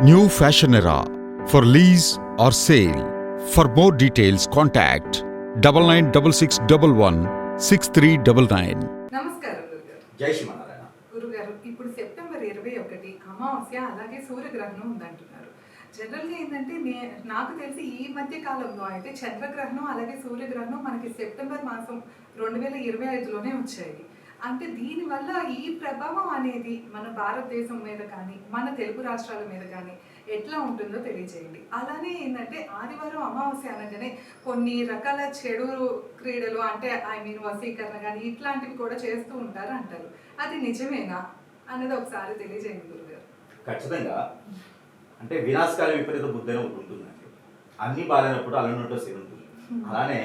New Fashion Era. For lease or sale. For more details, contact double nine double six double one six three double nine. నమస్కారం గురుగారు. జై శ్రీమన్నారాయణ. గురుగారు ఇప్పుడు September ఇరవై ఒకటి అమావాస్య అలాగే సూర్యగ్రహణం ఉందంటున్నారు. జనరల్గా ఏంటంటే నే నాకు తెలిసి ఈ మధ్య కాలంలో అయితే చంద్రగ్రహణం అలాగే సూర్యగ్రహణం మనకి సెప్టెంబర్ మాసం రెండు వేల ఇరవై ఐదులోనే వచ్చాయి. అంటే దీనివల్ల ఈ ప్రభావం అనేది మన భారతదేశం మీద కానీ మన తెలుగు రాష్ట్రాల మీద కానీ ఎట్లా ఉంటుందో తెలియజేయండి. అలానే ఏంటంటే ఆదివారం అమావాస్య అనగానే కొన్ని రకాల చెడు క్రీడలు అంటే ఐ మీన్ వశీకరణ కానీ ఇట్లాంటివి కూడా చేస్తూ ఉంటారు అంటారు. అది నిజమేనా అన్నది ఒకసారి తెలియజేయండి గురుగారు. ఖచ్చితంగా. అంటే వినాశకాల విపరీత బుద్ధి ఉంటుందండి. అన్ని బాగాలేనప్పుడు అలనుంటో శని ఉంటుంది. అలానే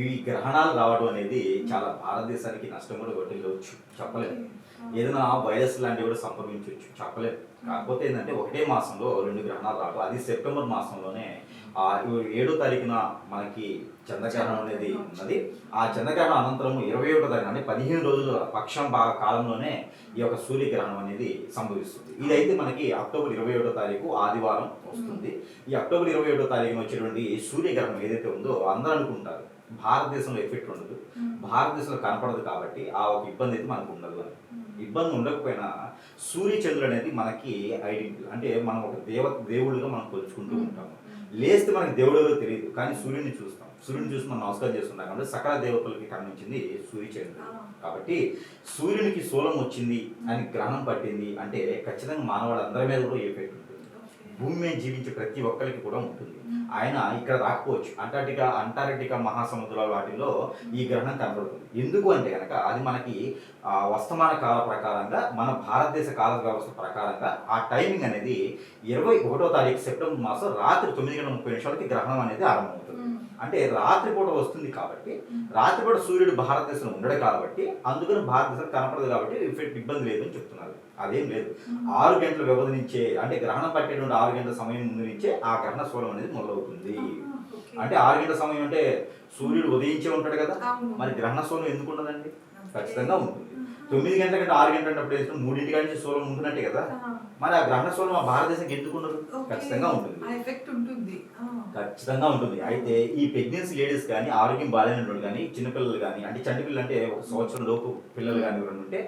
ఈ గ్రహణాలు రావడం అనేది చాలా భారతదేశానికి నష్టం కూడా కొట్టవచ్చు చెప్పలేదు ఏదైనా వైరస్ లాంటివి కూడా సంభవించవచ్చు చెప్పలేదు కాకపోతే ఏంటంటే ఒకటే మాసంలో రెండు గ్రహణాలు రావడం. అది సెప్టెంబర్ మాసంలోనే ఆ ఏడో తారీఖున మనకి చంద్రగ్రహణం అనేది ఉన్నది. ఆ చంద్రగ్రహణం అనంతరం ఇరవై ఒకటో తారీఖు అంటే పదిహేను రోజుల పక్షం బాగా కాలంలోనే ఈ యొక్క సూర్యగ్రహణం అనేది సంభవిస్తుంది. ఇదైతే మనకి అక్టోబర్ ఇరవై ఒకటో తారీఖు ఆదివారం వస్తుంది. ఈ అక్టోబర్ ఇరవై ఒకటో తారీఖున వచ్చేటువంటి సూర్యగ్రహణం ఏదైతే ఉందో అందరూ అనుకుంటారు. భారతదేశంలో ఎఫెక్ట్ ఉండదు. భారతదేశంలో కనపడదు కాబట్టి ఆ ఒక ఇబ్బంది అయితే మనకు ఉండదు అని. ఇబ్బంది ఉండకపోయినా సూర్య చంద్రుడు అనేది మనకి ఐడెంటిటీ అంటే మనం ఒక దేవ దేవుళ్ళుగా మనం కొలుచుకుంటూ ఉంటాము. లేస్తే మనకి దేవుడు ఎవరో తెలియదు. కానీ సూర్యుడిని చూస్తాం. సూర్యుని చూసి మనం నమస్కారం చేస్తున్నాం కాబట్టి సకల దేవతలకి కనిపించింది సూర్య చంద్రుడు కాబట్టి సూర్యునికి శూలం వచ్చింది అని గ్రహణం పట్టింది అంటే ఖచ్చితంగా మానవాళ్ళ అందరి మీద కూడా ఎఫెక్ట్ భూమి మీద జీవించే ప్రతి ఒక్కరికి కూడా ఉంటుంది. ఆయన ఇక్కడ రాకపోవచ్చు. అంటార్టికా అంటార్టికా మహాసముద్రాల వాటిలో ఈ గ్రహణం కనబడుతుంది. ఎందుకు అంటే కనుక అది మనకి ఆ, వర్తమాన కాల ప్రకారంగా మన భారతదేశ కాల వ్యవస్థ ప్రకారంగా ఆ టైమింగ్ అనేది ఇరవై ఒకటో తారీఖు సెప్టెంబర్ మాసం రాత్రి తొమ్మిది గంటల ముప్పై నిమిషాలకి గ్రహణం అనేది ఆరంభమవుతుంది. అంటే రాత్రిపూట వస్తుంది కాబట్టి రాత్రిపూట సూర్యుడు భారతదేశంలో ఉండడు కాబట్టి అందుకని భారతదేశం కనపడదు కాబట్టి ఎఫెక్ట్ ఇబ్బంది లేదు అని చెప్తున్నారు. అదేం లేదు. ఆరు గంటల వ్యవధి నుంచే అంటే గ్రహణం పట్టేటువంటి ఆరు గంటల సమయం ముందు నుంచే ఆ గ్రహణ స్వరం అనేది మొదలవుతుంది. అంటే ఆరు గంటల సమయం అంటే సూర్యుడు ఉదయించే ఉంటాడు కదా. మరి గ్రహణ సూర్యం ఎందుకు ఉండదండి? ఖచ్చితంగా ఉంటుంది. తొమ్మిది గంటల కంటే ఆరు గంటల అప్పుడు మూడింటి నుంచి సూర్యం ఉంటున్నట్టే కదా. మరి ఆ గ్రహణ సూర్యం ఆ భారతదేశంకి ఎందుకు ఉండదు? ఖచ్చితంగా ఉంటుంది. ఖచ్చితంగా ఉంటుంది. అయితే ఈ ప్రెగ్నెన్సీ లేడీస్ కానీ ఆరోగ్యం బాగాలేనటువంటి కానీ చిన్నపిల్లలు కానీ అంటే చంటి పిల్లలు అంటే ఒక సంవత్సరం లోపు పిల్లలు కానీ ఎవరైనా ఉంటే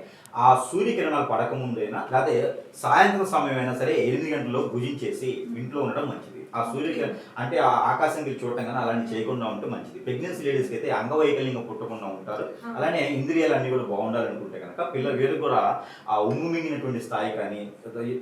ఆ సూర్యకిరణాలు పడకముందైనా? లేకపోతే సాయంత్రం సమయం అయినా సరే ఎనిమిది గంటల్లో భుజించేసి ఇంట్లో ఉండడం మంచిది. ఆ సూర్య అంటే ఆ ఆకాశం వెళ్ళి చూడటం కానీ అలాంటి చేయకుండా ఉంటే మంచిది. ప్రెగ్నెన్సీ లేడీస్కి అయితే అంగవైకల్యంగా పుట్టకుండా ఉంటారు. అలానే ఇంద్రియాలు అన్ని కూడా బాగుండాలనుకుంటే కనుక పిల్లలు వీళ్ళకి కూడా ఆ ఉమ్ము మింగినటువంటి స్థాయి కానీ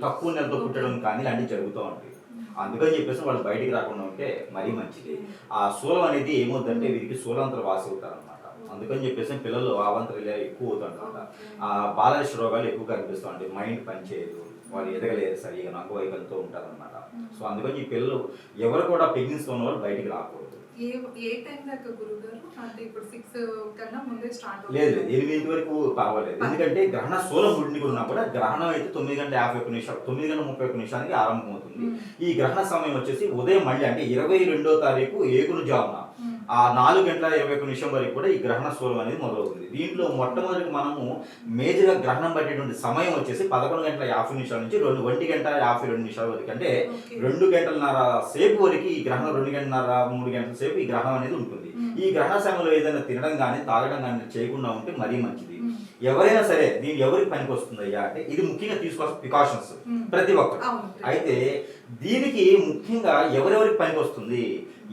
తక్కువ నెలతో పుట్టడం కానీ ఇలాంటివి జరుగుతూ ఉంటాయి. అందుకని చెప్పేసి వాళ్ళు బయటికి రాకుండా ఉంటే మరీ మంచిది. ఆ శూలం అనేది ఏమవుతుందంటే వీరికి శూలాంతర వాసి అవుతారు అనమాట అందుకని చెప్పేసి పిల్లలు అవాంతరాలు ఎక్కువ అవుతుంటారు ఆ బాలరిష రోగాలు ఎక్కువ కనిపిస్తూ ఉంటాయి. మైండ్ పనిచేయదు. వాళ్ళు ఎదగలేదు సరిగా అంగవైకల్యంతో ఉంటారు అనమాట సో అందుకని ఈ పిల్లలు ఎవరు కూడా ప్రెగ్నెన్సీ ఉన్న వాళ్ళు బయటికి రాకూడదు. ఏ ఏ టైం దాకా గురుగారు అంటే ఇప్పుడు సిక్స్ కన్నా ముందే స్టార్ట్ లేదు ఎనిమిది వరకు పర్వాలేదు. ఎందుకంటే గ్రహణ సోలం గుడికి ఉన్నా కూడా గ్రహణం అయితే తొమ్మిది గంటల యాభై ఒక్క నిమిషాలు తొమ్మిది గంటల ముప్పై ఒక్క నిమిషానికి ఆరంభమవుతుంది. ఈ గ్రహణ సమయం వచ్చేసి ఉదయం మళ్ళీ అంటే ఇరవై రెండో తారీఖు ఏకును జామున. ఆ నాలుగు గంటల ఇరవై ఒక్క నిమిషం వరకు కూడా ఈ గ్రహణ సూర్యం అనేది మొదలవుతుంది. దీంట్లో మొట్టమొదటి మనము మేజర్గా గ్రహణం పట్టేటువంటి సమయం వచ్చేసి పదకొండు గంటల యాభై నిమిషాల నుంచి రెండు ఒంటి గంట యాభై రెండు నిమిషాల వరకు. అంటే. రెండు గంటలన్నర సేపు వరకు ఈ గ్రహణం రెండు గంటలన్నర మూడు గంటల సేపు ఈ గ్రహణం అనేది ఉంటుంది. ఈ గ్రహణ సమయంలో ఏదైనా తినడం కానీ తాగడం కానీ చేయకుండా ఉంటే మరీ మంచిది. ఎవరైనా సరే దీని ఎవరికి పనికి వస్తుందయ్యా అంటే ఇది ముఖ్యంగా తీసుకోవాల్సిన ప్రికాషన్స్. ప్రతి ఒక్కరు. అయితే దీనికి ముఖ్యంగా ఎవరెవరికి పనికి వస్తుంది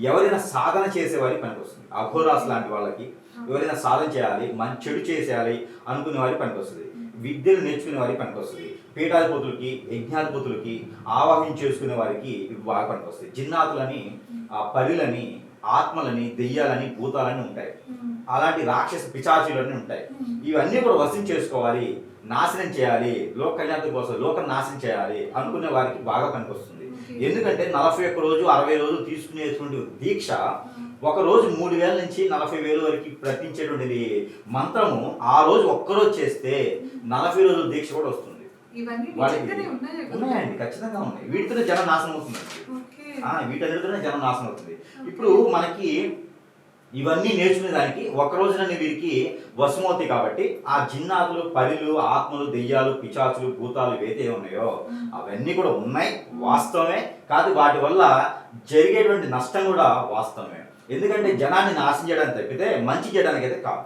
ఎవరైనా సాధన చేసే వారికి పనికి వస్తుంది అఘోరాస్ లాంటి వాళ్ళకి ఎవరైనా సాధన చేయాలి మంచి చెడు చేసేయాలి అనుకునే వారికి పనికి వస్తుంది విద్యను నేర్చుకునే వారికి పనికొస్తుంది. పీఠాధిపతులకి యజ్ఞాధిపతులకి ఆవాహన చేసుకునే వారికి ఇవి బాగా పనికొస్తుంది. జిన్నాతులని ఆ పరిలని ఆత్మలని దెయ్యాలని భూతాలని ఉంటాయి. అలాంటి రాక్షస పిచాచులన్నీ ఉంటాయి. ఇవన్నీ కూడా వశం చేసుకోవాలి నాశనం చేయాలి లోక కళ్యాణం కోసం లోకం నాశనం చేయాలి అనుకునే వారికి బాగా పనికొస్తుంది. ఎందుకంటే నలభై ఒక్క రోజు అరవై రోజులు తీసుకునేటువంటి దీక్ష ఒక రోజు మూడు వేల నుంచి నలభై వేల వరకు ప్రకటించేటువంటిది మంత్రము. ఆ రోజు ఒక్కరోజు చేస్తే నలభై రోజుల దీక్ష కూడా వస్తుంది? ఉన్నాయండి ఖచ్చితంగా ఉన్నాయి. వీటితో జనం నాశనం అవుతుందండి. ఓకే. ఆ, వీటన్నిటితోనే జనం నాశనం అవుతుంది. ఇప్పుడు మనకి ఇవన్నీ నేర్చుకునే దానికి ఒక రోజున వీరికి వశమవుతాయి కాబట్టి ఆ జిన్నాతులు పరిలు ఆత్మలు దెయ్యాలు పిచాచులు భూతాలు ఏవైతే ఉన్నాయో అవన్నీ కూడా ఉన్నాయి వాస్తవమే. కాదు వాటి వల్ల జరిగేటువంటి నష్టం కూడా వాస్తవమే. ఎందుకంటే జనాన్ని నాశనం చేయడానికి తప్పితే మంచి చేయడానికి అయితే కాదు.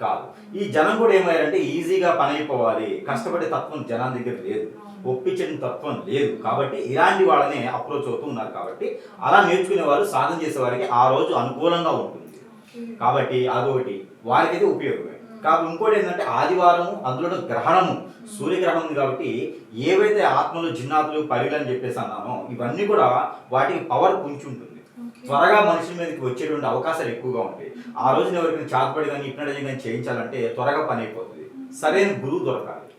కాదు. ఈ జనం కూడా ఏమయ్యారంటే ఈజీగా పని అయిపోవాలి కష్టపడే తత్వం జనం దగ్గర లేదు. ఒప్పించని తత్వం లేదు. కాబట్టి ఇలాంటి వాళ్ళని అప్రోచ్ అవుతూ ఉన్నారు కాబట్టి అలా నేర్చుకునే వారు సాధన చేసే వారికి ఆ రోజు అనుకూలంగా ఉంటుంది. కాబట్టి అదొకటి. వారికైతే ఉపయోగమే. కాబట్టి ఇంకోటి ఏంటంటే ఆదివారము అందులో గ్రహణము. సూర్యగ్రహణం ఉంది కాబట్టి ఏవైతే ఆత్మలు జిన్నాతులు పరిలు అని చెప్పేసి అన్నానో ఇవన్నీ కూడా వాటికి పవర్ పుంచుంటుంది ఓకే. త్వరగా మనుషుల మీదకి వచ్చేటువంటి అవకాశాలు ఎక్కువగా ఉంటాయి. ఆ రోజున ఎవరికైనా చాతపడి కానీ ఇప్పినట్టు కానీ చేయించాలంటే త్వరగా పని అయిపోతుంది. సరైన గురువు దొరకాలి.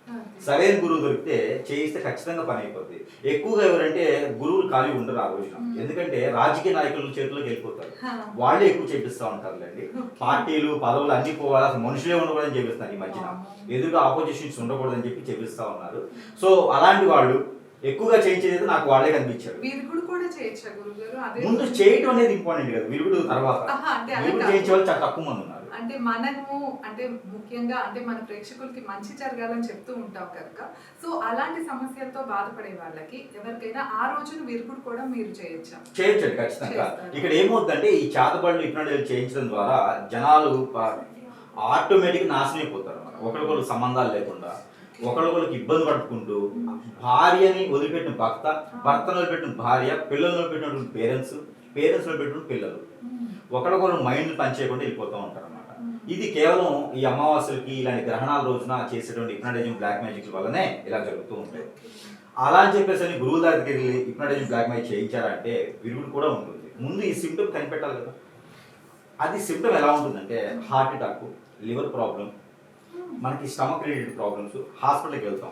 సరైన గురువు దొరికితే చేయిస్తే ఖచ్చితంగా పని అయిపోద్ది. ఎక్కువగా ఎవరంటే గురువులు ఖాళీ ఉండరు ఆ రోజున. ఎందుకంటే రాజకీయ నాయకుల చేతిలోకి వెళ్ళిపోతారు. వాళ్ళే ఎక్కువ చేపిస్తూ ఉంటారులేండి. పార్టీలు పదవులు అన్ని పోవాలి. అసలు మనుషులే ఉండకూడదని చెప్పిస్తున్నారు ఈ మధ్యన. ఎదురుగా ఆపోజిషన్స్ ఉండకూడదని చెప్పి చెప్పిస్తా ఉన్నారు. సో అలాంటి వాళ్ళు ఎక్కువగా చేయించేది నాకు వాళ్ళే కనిపించారు. విరుగుడు కూడా చేయొచ్చా గురుగారు అదే ముందు చేయటం అనేది ఇంపార్టెంట్ కదా విరుగుడు తర్వాత. ఆహా, అంటే అలా విరుగుడు కాదు. చేయించే వాళ్ళు చాలా తక్కువ మంది ఉన్నారు. అంటే మనము అంటే ముఖ్యంగా అంటే మన ప్రేక్షకులకి మంచి జరగాలని చెప్తూ ఉంటాం కనుక. సో అలాంటి సమస్యలతో బాధపడే వాళ్ళకి ఎవరికైనా ఆ రోజున విరుగుడు కూడా మీరు చేయొచ్చా చేయొచ్చండి ఖచ్చితంగా. చేస్తారు. ఇక్కడ ఏమవుతుందంటే ఈ చేతబడులు ఇప్పినట్టు చేయించడం ద్వారా జనాలు ఆటోమేటిక్ నాశనం అయిపోతారు అన్నమాట. ఒకరికొకరు సంబంధాలు లేకుండా. ఒకరికొకరికి ఇబ్బంది పడుకుంటూ భార్యని వదిలిపెట్టిన భర్త భర్తను వదిలిపెట్టిన భార్య పిల్లలను వదిలిపెట్టినటువంటి పేరెంట్స్ పేరెంట్స్ వదిలిపెట్టిన పిల్లలు. ఒకరికొకరు మైండ్ పనిచేయకుండా వెళ్ళిపోతూ ఉంటారు అనమాట ఇది కేవలం ఈ అమావాస్యలకి ఇలాంటి గ్రహణాల రోజున చేసేటువంటి ఇప్నాటిజం బ్లాక్ మ్యాజిక్ వల్లనే ఇలా జరుగుతూ ఉంటాయి. అలా అని చెప్పేసి అని గురువు దగ్గరికి వెళ్ళి ఇప్నాటిజం బ్లాక్ మ్యాజిక్ చేయించారంటే విరుగుడు కూడా ఉంటుంది. ముందు ఈ సిమ్టమ్ కనిపెట్టాలి కదా. అది సిమ్టమ్ ఎలా ఉంటుందంటే హార్ట్ అటాక్ లివర్ ప్రాబ్లం మనకి స్టమక్ రిలేటెడ్ ప్రాబ్లమ్స్ హాస్పిటల్కి వెళ్తాం.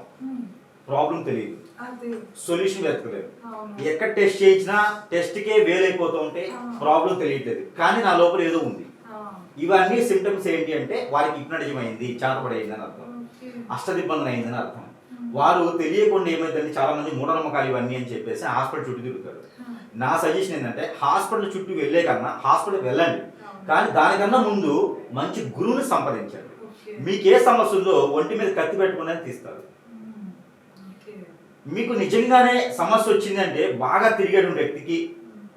ప్రాబ్లం తెలియదు. సొల్యూషన్ వెతకలేదు. ఎక్కడ టెస్ట్ చేయించినా టెస్ట్కే వేలైపోతూ ఉంటే ప్రాబ్లం తెలియట్లేదు. కానీ నా లోపల ఏదో ఉంది. ఇవన్నీ సిమ్టమ్స్ ఏంటి అంటే వారికి ఇప్నటిజం అయింది చేతపడైంది అని అర్థం. ఓకే. అష్టదిబ్బందన అయిందని అర్థం. వారు తెలియకుండా ఏమైందంటే చాలా మంది మూఢనమ్మకాలు ఇవన్నీ అని చెప్పేసి హాస్పిటల్ చుట్టూ తిరుగుతారు. నా సజెషన్ ఏంటంటే హాస్పిటల్ చుట్టూ వెళ్ళే కన్నా హాస్పిటల్ వెళ్ళండి. కానీ దానికన్నా ముందు మంచి గురువుని సంప్రదించండి. మీకు ఏ సమస్య ఉందో ఒంటి మీద కత్తి పెట్టుకుని తీస్తారు. మీకు నిజంగానే సమస్య వచ్చింది అంటే బాగా తిరిగేటువంటి వ్యక్తికి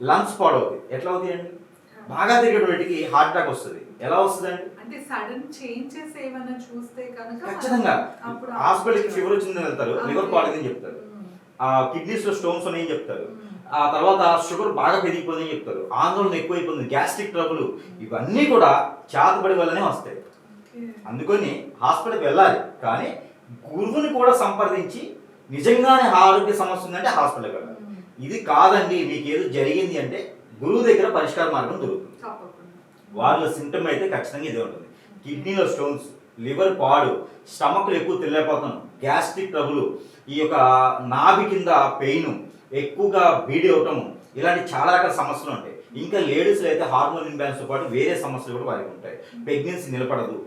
లంగ్స్ పాడవుతాయి. ఎట్లా అవుతాయండి? బాగా తిరిగేటువంటి వ్యక్తికి హార్ట్ అటాక్ వస్తుంది. ఎలా వస్తుందండి? అంటే సడన్ చేంజెస్ ఏమైనా చూస్తే కనుక ఖచ్చితంగా. హాస్పిటల్కి ఫీవర్ వచ్చిందని వెళ్తారు. లివర్ పాడైందని చెప్తారు. ఆ కిడ్నీస్లో స్టోన్స్ ఉన్నాయని చెప్తారు. ఆ తర్వాత షుగర్ బాగా పెరిగిపోయిందని చెప్తారు. ఆందోళన ఎక్కువైపోయింది గ్యాస్ట్రిక్ ట్రబుల్. ఇవన్నీ కూడా చేతబడి వల్లనే వస్తాయి. అందుకని హాస్పిటల్కి వెళ్ళాలి. కానీ గురువుని కూడా సంప్రదించి నిజంగానే ఆరోగ్య సమస్య ఉందంటే హాస్పిటల్కి వెళ్ళాలి. ఉమ్, ఇది కాదండి మీకు ఏదో జరిగింది అంటే గురువు దగ్గర పరిష్కార మార్గం దొరుకుతుంది. వాళ్ళ సింటమ్ అయితే ఖచ్చితంగా ఇదే ఉంటుంది. కిడ్నీలో స్టోన్స్ లివర్ పాడు స్టమక్లు ఎక్కువ తెలియపోతాం గ్యాస్ట్రిక్ ట్రబుల్ ఈ యొక్క నాభి కింద పెయిన్ ఎక్కువగా బీడి అవటము ఇలాంటి చాలా రకాల సమస్యలు ఉంటాయి. ఇంకా లేడీస్లో అయితే హార్మోన్ ఇంబ్యాలెన్స్తో పాటు వేరే సమస్యలు కూడా వారికి ఉంటాయి. ప్రెగ్నెన్సీ నిలబడదు ఉమ్,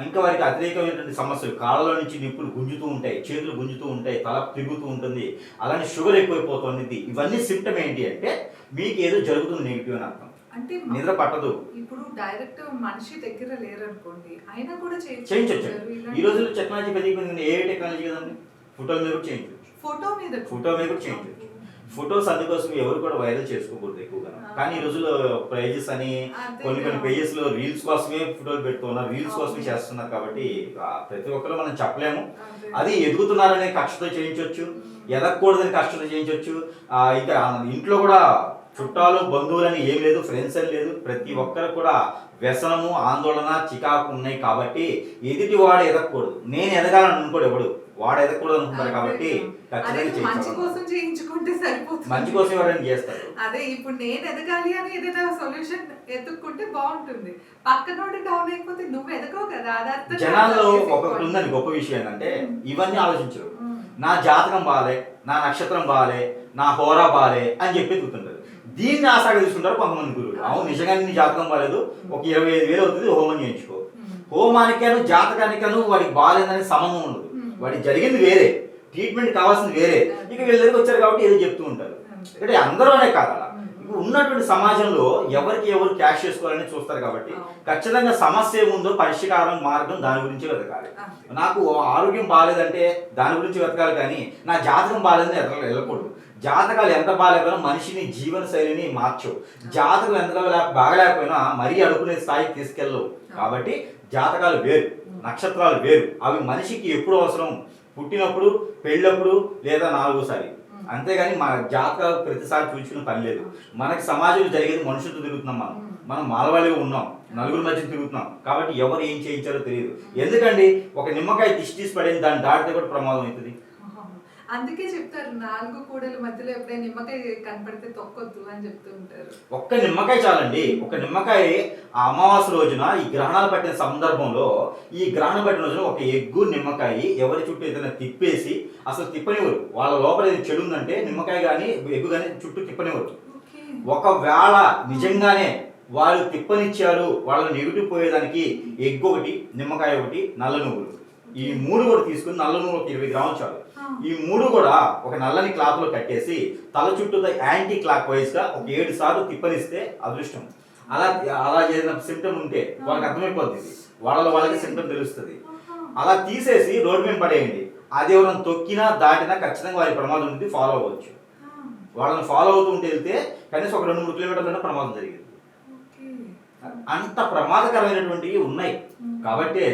ఇంకా వారికి వ్యతిరేకమైనటువంటి సమస్యలు కాళ్ళలో నుంచి నిప్పులు గుంజుతూ ఉంటాయి చేతులు గుంజుతూ ఉంటాయి తల తిరుగుతూ ఉంటుంది అలానే షుగర్ ఎక్కువైపోతుంది ఇవన్నీ సిమ్టమ్ ఏంటి అంటే మీకు ఏదో జరుగుతుంది నెగిటివ్ అని అర్థం. అంటే నిద్ర పట్టదు. ఇప్పుడు డైరెక్ట్ మనిషి దగ్గర లేరనుకోండి అయినా కూడా చేయించవచ్చు ఈ రోజుల్లో టెక్నాలజీ పెరిగిపోయింది. ఏ టెక్నాలజీ కదండి? ఫోటోల మీద కూడా చేయించవచ్చు ఫోటో మీద ఫోటో మీద కూడా చేయించవచ్చు ఫొటోస్ అందుకోసం ఎవరు కూడా వైరల్ చేసుకోకూడదు ఎక్కువగా. కానీ ఈ రోజుల్లో ప్రైజెస్ అని కొన్ని కొన్ని. పేజెస్లో రీల్స్ కోసమే ఫోటోలు పెడుతున్నారు రీల్స్ కోసమే. చేస్తున్నారు కాబట్టి ప్రతి ఒక్కరు మనం చెప్పలేము. అదే. ఎదుగుతున్నారనే కష్టతో చేయించవచ్చు ఎదగకూడదని కష్టతో చేయించవచ్చు ఇంకా ఇంట్లో కూడా చుట్టాలు బంధువులని ఏం లేదు ఫ్రెండ్స్ అని లేదు. ప్రతి ఒక్కరు కూడా వ్యసనము ఆందోళన చికాకు ఉన్నాయి కాబట్టి ఎదుటి వాడు ఎదగకూడదు. నేను ఎదగాలని అనుకోడు ఎవడు. వాడు ఎదగకూడదు అనుకుంటారు కాబట్టి ఖచ్చితంగా మంచి కోసం చేయించుకుంటే సరిపోతుంది. మంచి కోసం ఎవరైనా చేస్తారు. అదే ఇప్పుడు నేను ఎదగాలి అని ఏదైనా సొల్యూషన్ ఎత్తుక్కుంటే బాగుంటుంది. పక్కనోడు డౌన్ అయిపోతే నువ్వు ఎదగవు కదా. అది. జనాల్లో ఒకటి. ఉందని గొప్ప విషయం ఏంటంటే ఇవన్నీ ఆలోచించరు. నా జాతకం బాలే నా నక్షత్రం బాలే నా హోరా బాలే అని చెప్పి ఎదుగుతుంటారు దీన్ని ఆశగా తీసుకుంటారు కొంతమంది గురువులు. అవును. నిజంగా నీ జాతకం బాలేదు. ఒక ఇరవై ఐదు వేలు అవుతుంది హోమం చేయించుకో. హోమానికను జాతకానికను వాడికి బాగాలేదని సంబంధం ఉండదు. వాడికి జరిగింది వేరే ట్రీట్మెంట్ కావాల్సింది వేరే ఇక వీళ్ళ దగ్గరికి వచ్చారు కాబట్టి ఏదో చెప్తూ ఉంటారు. అంటే అందరూ అనే కాదు అలా. ఇప్పుడు ఉన్నటువంటి సమాజంలో ఎవరికి ఎవరు క్యాష్ చేసుకోవాలని చూస్తారు కాబట్టి. ఖచ్చితంగా సమస్య ఏముందో పరిష్కారం మార్గం దాని గురించి వెతకాలి. నాకు ఆరోగ్యం బాగాలేదంటే దాని గురించి వెతకాలి కానీ నా జాతకం బాగాలేదని వెళ్ళకూడదు జాతకాలు ఎంత బాగాలేకపోయినా మనిషిని జీవన శైలిని మార్చవు. జాతకం ఎంత లేక- బాగలేకపోయినా మరీ అడుగునే స్థాయికి తీసుకెళ్ళవు. కాబట్టి జాతకాలు వేరు నక్షత్రాలు వేరు. అవి మనిషికి ఎప్పుడు అవసరం? పుట్టినప్పుడు పెళ్ళప్పుడు లేదా నాలుగోసారి. అంతేగాని మన జాతకాలు ప్రతిసారి చూసుకునే పని లేదు. మనకి సమాజంలో జరిగేది మనుషులతో తిరుగుతున్నాం మనం. మనం మాలవాళిగా ఉన్నాం. నలుగురు మధ్య తిరుగుతున్నాం. కాబట్టి ఎవరు ఏం చేయించారో తెలియదు. ఎందుకండి? ఒక నిమ్మకాయ దిష్టి తీసి పడేది దాన్ని దాటితే కూడా ప్రమాదం అవుతుంది. అందుకే చెప్తారు నాలుగు కూడల మధ్యలో ఎప్పుడైనా నిమ్మకాయ కనపడితే తొక్కొద్దు అని చెప్తూ ఉంటారు. ఒక్క నిమ్మకాయ చాలండి. ఒక నిమ్మకాయ ఆ అమావాస్య రోజున ఈ గ్రహణాలు పట్టిన సందర్భంలో ఈ గ్రహణం పట్టిన రోజున ఒక ఎగ్గు నిమ్మకాయ ఎవరి చుట్టూ ఏదైనా తిప్పేసి అసలు తిప్పనివ్వరు. వాళ్ళ లోపల ఏది చెడు ఉందంటే నిమ్మకాయ కానీ ఎగ్గు కానీ చుట్టూ తిప్పనివ్వరు. ఒకవేళ నిజంగానే వాళ్ళు తిప్పనిచ్చారు వాళ్ళ నెగిటివ్ పోయేదానికి ఎగ్ ఒకటి నిమ్మకాయ ఒకటి నల్ల నువ్వులు. ఈ మూడు కూడా తీసుకుని నల్ల నువ్వులు ఒక ఇరవై గ్రాములు చాలు. ఈ మూడు కూడా ఒక నల్లని క్లాత్లో కట్టేసి తల చుట్టూ యాంటీ క్లాక్ వైజ్గా ఒక ఏడు సార్లు తిప్పనిస్తే అదృష్టం. అలా అలా చేసిన సిమ్టమ్ ఉంటే వాళ్ళకి అర్థమైపోద్ది ఇది. వాళ్ళలో వాళ్ళకి సిమ్టమ్ తెలుస్తుంది. అలా తీసేసి రోడ్డు మీద పడేయండి. అది ఎవరైనా తొక్కినా దాటినా ఖచ్చితంగా వారి ప్రమాదం ఉంది ఫాలో అవ్వచ్చు. వాళ్ళని ఫాలో అవుతూ ఉంటే వెళ్తే కనీసం ఒక రెండు మూడు కిలోమీటర్లైనా ప్రమాదం జరిగింది. అంత ప్రమాదకరమైనటువంటివి ఉన్నాయి. కాబట్టి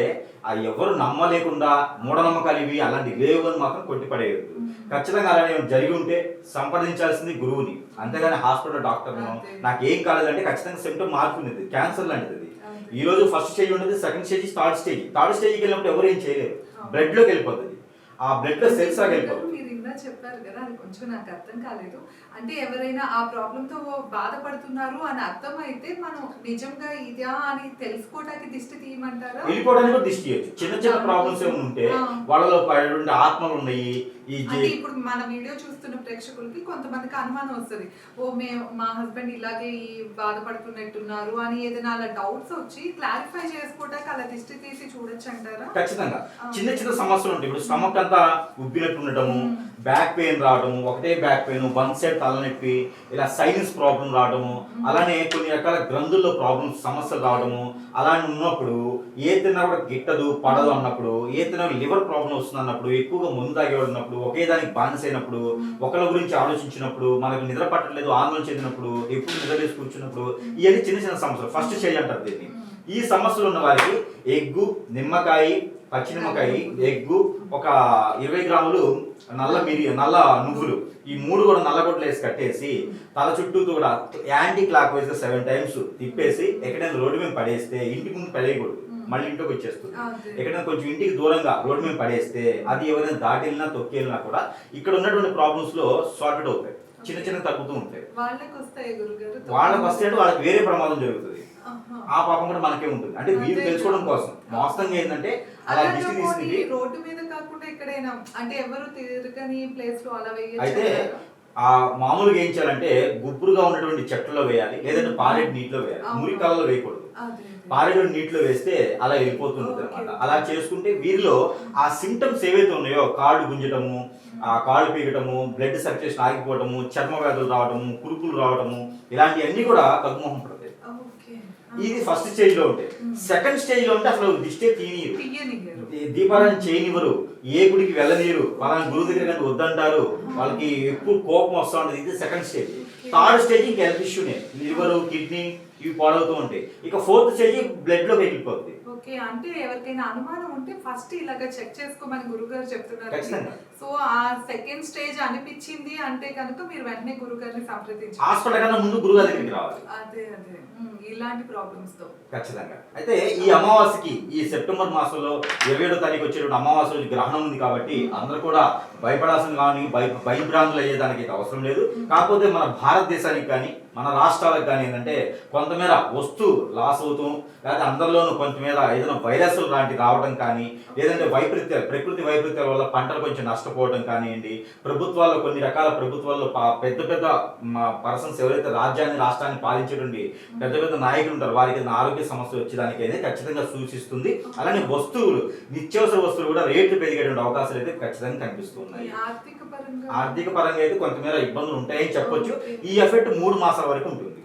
అది ఎవరు నమ్మలేకుండా మూఢనమ్మకాలు ఇవి అలాంటి లేవు అని మాత్రం కొట్టిపడేయద్దు. ఖచ్చితంగా అలానే ఏమైనా జరిగి ఉంటే సంప్రదించాల్సింది గురువుని. అంతేగాని హాస్పిటల్ డాక్టర్ను. నాకు ఏం కాలేదంటే ఖచ్చితంగా సిమ్టమ్ మార్పుంది క్యాన్సర్ లాంటిది. ఈ రోజు ఫస్ట్ స్టేజ్ ఉండేది second stage third stage. Third స్టేజ్కి వెళ్ళినప్పుడు ఎవరు ఏం చేయలేరు. బ్లడ్లోకి వెళ్ళిపోతుంది. ఆ బ్లడ్లో సెల్స్ లాగా వెళ్ళిపోతుంది చెప్పారు కదా అది కొంచెం నాకు అర్థం కాలేదు. అంటే ఎవరైనా ఆ ప్రాబ్లమ్తో బాధపడుతున్నారు అని అర్థమైతే మనం నిజంగా ఇదా అని తెలుసుకోవడానికి దిష్టి తీయమంటారా? వెళ్ళిపోవడానికి దిష్టి చిన్న చిన్న ప్రాబ్లమ్స్ ఏమైనా ఉంటే. వాళ్ళలో ఆత్మలు ఉన్నాయి ఈ అంటే ఇప్పుడు మన వీడియో చూస్తున్న ప్రేక్షకులకి కొంతమందికి అనుమానం వస్తుంది. ఓ మే మా హస్బెండ్ ఇలాగే బాధపడుతున్నట్టున్నారు అని ఏదైనా అలా డౌట్స్ వచ్చి క్లారిఫై చేసుకోవడానికి అలా దిష్టి తీసి చూడొచ్చు అంటారా ఖచ్చితంగా. చిన్న చిన్న సమస్యలు ఉంటాయి. ఇప్పుడు స్టమక్ అంతా ఉబ్బినట్టు ఉండటము బ్యాక్ పెయిన్ రావడము ఒకటే బ్యాక్ పెయిన్ వన్ సైడ్ తలనొప్పి ఇలా సైనస్ ప్రాబ్లం రావడము అలానే కొన్ని రకాల గ్రంథుల్లో ప్రాబ్లమ్స్ సమస్యలు రావడము అలానే ఉన్నప్పుడు ఏ తిన్నా కూడా గిట్టదు పడదు అన్నప్పుడు ఏ తిన్నా లివర్ ప్రాబ్లం వస్తుంది అన్నప్పుడు ఎక్కువగా ముందు తాగేవాడు ఉన్నప్పుడు ఒకే దానికి బానిస అయినప్పుడు ఒకరి గురించి ఆలోచించినప్పుడు మనకు నిద్ర పట్టలేదు ఆందోళన చెందినప్పుడు ఎప్పుడు నిద్ర వేసి కూర్చున్నప్పుడు ఇవన్నీ చిన్న చిన్న సమస్యలు. ఫస్ట్ స్టేజ్ అంటారు దీన్ని. ఈ సమస్యలు ఉన్న వారికి ఎగ్గు నిమ్మకాయ పచ్చి నిమ్మకాయ ఎగ్గు ఒక ఇరవై గ్రాములు నల్ల మిరి నల్ల నువ్వులు. ఈ మూడు కూడా నల్లగొడ్లు వేసి కట్టేసి తల చుట్టూ కూడా anticlockwise seven times తిప్పేసి ఎక్కడైనా రోడ్డు మీద పడేస్తే ఇంటి ముందు పడేయకూడదు. మళ్ళీ ఇంట్లోకి వచ్చేస్తుంది. ఎక్కడైనా కొంచెం ఇంటికి దూరంగా రోడ్డు మీద పడేస్తే అది ఎవరైనా దాటి వెళ్ళినా తొక్కి వెళ్ళినా కూడా ఇక్కడ ఉన్నటువంటి ప్రాబ్లమ్స్లో సార్టెడ్ అవుతాయి. చిన్న చిన్న తగ్గుతూ ఉంటాయి. వాళ్ళకి వస్తే వాళ్ళకి వేరే ప్రమాదం జరుగుతుంది. ఆ పాపం కూడా మనకే ఉంటుంది. అంటే అదే. తెలుసుకోవడం కోసం. వాస్తవంగా ఏంటంటే అలా దిష్టి పోనీ తీసుకుంది రోడ్డు మీద కాకుండా ఎక్కడైనా అంటే ఎవరు తిరగని ప్లేస్లో అలా అయితే ఆ మామూలుగా ఏం చేయాలంటే గుబ్బురుగా ఉన్నటువంటి చెట్లలో వేయాలి లేదంటే పారేడు నీటిలో వేయాలి. మురికాలలో వేయకూడదు. పారేడు నీటిలో వేస్తే అలా వెళ్ళిపోతుంది అనమాట అలా చేసుకుంటే వీరిలో ఆ సిమ్టమ్స్ ఏవైతే ఉన్నాయో కాళ్ళు గుంజటము ఆ కాళ్ళు పీకటము బ్లడ్ సర్క్యులేషన్ ఆగిపోవటము చర్మ వ్యాధులు రావడము కురుకులు రావడము ఇలాంటివన్నీ కూడా తగ్గుముఖం పడతాయి. ఇది ఫస్ట్ స్టేజ్లో ఉంటాయి సెకండ్ స్టేజ్లో ఉంటే అసలు దిష్టే ఈ దీపారాయణ చేయనివ్వరు. ఏ గుడికి వెళ్ళనీరు పలానా గురువు దగ్గర వద్దంటారు వాళ్ళకి ఎక్కువ కోపం వస్తూ ఉంటుంది. ఇది సెకండ్ స్టేజ్ థర్డ్ స్టేజ్ ఇంకా హెల్త్ ఇష్యూనే లివర్ కిడ్నీ ఇవి పాడవుతూ ఉంటాయి ఇక ఫోర్త్ స్టేజ్ బ్లడ్లోకి వెళ్ళిపోతుంది ఓకే అంటే ఎవరికైనా అనుమానం ఉంటే ఫస్ట్ ఇలాగ చెక్ చేసుకోమని గురుగారు చెప్తున్నారు. సో ఆ సెకండ్ స్టేజ్ అనిపించింది అంటే కనుక మీరు వెంటనే గురుగారిని సంప్రదించాలి హాస్పిటల్ కన్నా ముందు దగ్గరికి రావాలి. అదే అదే. ఇలాంటి ప్రాబ్లమ్స్తో. ఖచ్చితంగా. అయితే ఈ అమావాస్యకి ఈ సెప్టెంబర్ మాసంలో ఇరవై ఏడో తారీఖు వచ్చేటువంటి అమావాస్య రోజు గ్రహణం ఉంది కాబట్టి అందరూ కూడా భయపడాల్సిన కానీ భయ భయభ్రాంతులు అయ్యేదానికి అయితే అవసరం లేదు. కాకపోతే మన భారతదేశానికి కానీ మన రాష్ట్రాలకు కానీ ఏంటంటే కొంతమేర వస్తు లాస్ అవుతాం లేకపోతే అందరిలోనూ కొంతమేర ఏదైనా వైరస్లు లాంటి రావడం కానీ లేదంటే వైపరీత్యాలు ప్రకృతి వైపరీత్యాల వల్ల పంటలు కొంచెం నష్టపోవడం కానివ్వండి ప్రభుత్వాల్లో కొన్ని రకాల ప్రభుత్వాల్లో పెద్ద పెద్ద పర్సన్స్ ఎవరైతే రాజ్యాన్ని రాష్ట్రాన్ని పాలించేటువంటి పెద్ద పెద్ద నాయకులు ఉంటారు వారికి ఆరోగ్య సమస్య వచ్చేదానికి అయితే ఖచ్చితంగా సూచిస్తుంది. అలానే వస్తువులు నిత్యావసర వస్తువులు కూడా రేట్లు పెరిగేటువంటి అవకాశాలు అయితే ఖచ్చితంగా పరంగా ఆర్థిక పరంగా అయితే కొంతమేర ఇబ్బందులు ఉంటాయని చెప్పొచ్చు. ఈ ఎఫెక్ట్ మూడు మాసాల వరకు ఉంటుంది.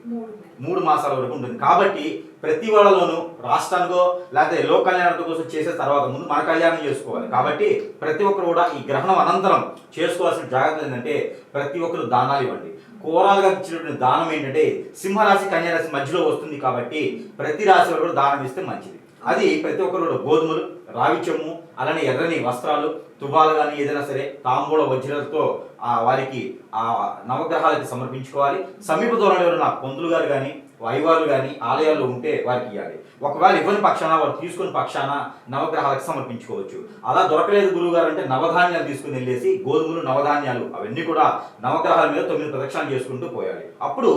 మూడు మాసాల వరకు ఉంటుంది. కాబట్టి ప్రతి వాళ్ళలోనూ రాష్ట్రానికో లేకపోతే లోక్ కళ్యాణం కోసం చేసే తర్వాత ముందు మన కళ్యాణం చేసుకోవాలి. కాబట్టి ప్రతి ఒక్కరు కూడా ఈ గ్రహణం అనంతరం చేసుకోవాల్సిన జాగ్రత్తలు ఏంటంటే ప్రతి ఒక్కరు దానాలు ఇవ్వండి. కోరాలుగా ఇచ్చినటువంటి దానం ఏంటంటే సింహరాశి కన్యారాశి మధ్యలో వస్తుంది కాబట్టి ప్రతి రాశి వారు కూడా దానం ఇస్తే మంచిది. అది ప్రతి ఒక్కరు కూడా గోధుమలు రావి చెమ్ము అలానే ఎర్రని వస్త్రాలు తువ్వాలు కానీ ఏదైనా సరే తాంబూల వజ్రాలతో ఆ వారికి ఆ నవగ్రహాలకి సమర్పించుకోవాలి. సమీప దూరంలో ఉన్న పొందులు గారు కానీ వైవారులు కానీ ఆలయాల్లో ఉంటే వారికి ఇవ్వాలి ఒకవేళ ఇవ్వని పక్షాన వారు తీసుకుని పక్షాన నవగ్రహాలకు సమర్పించుకోవచ్చు. అలా దొరకలేదు గురువు గారు అంటే నవధాన్యాలు తీసుకుని వెళ్ళేసి గోధుమలు నవధాన్యాలు అవన్నీ కూడా నవగ్రహాల మీద తొమ్మిది ప్రదక్షిణాలు చేసుకుంటూ పోయాలి. అప్పుడు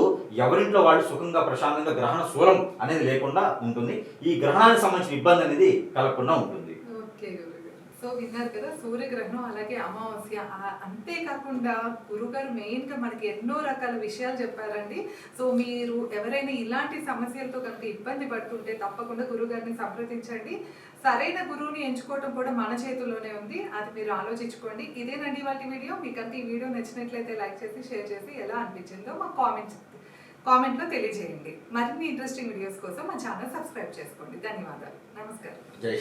ఎవరింట్లో వాళ్ళు సుఖంగా ప్రశాంతంగా గ్రహణ శూలం అనేది లేకుండా ఉంటుంది. ఈ గ్రహణానికి సంబంధించిన ఇబ్బంది అనేది కలగకుండా ఉంటుంది. సో విన్నారు కదా సూర్యగ్రహణం అలాగే అమావాస్య అంతేకాకుండా గురుగారు మెయిన్గా మనకి ఎన్నో రకాల విషయాలు చెప్పారండి. సో మీరు ఎవరైనా ఇలాంటి సమస్యలతో కనుక ఇబ్బంది పడుతుంటే తప్పకుండా గురుగారిని సంప్రదించండి. సరైన గురువుని ఎంచుకోవడం కూడా మన చేతుల్లోనే ఉంది. అది మీరు ఆలోచించుకోండి. ఇదేనండి వాటి వీడియో. మీకు అంత ఈ వీడియో నచ్చినట్లయితే లైక్ చేసి షేర్ చేసి ఎలా అనిపించిందో మాకు కామెంట్ కామెంట్లో తెలియజేయండి. మరిన్ని ఇంట్రెస్టింగ్ వీడియోస్ కోసం మా ఛానల్ సబ్స్క్రైబ్ చేసుకోండి. ధన్యవాదాలు. నమస్కారం. జై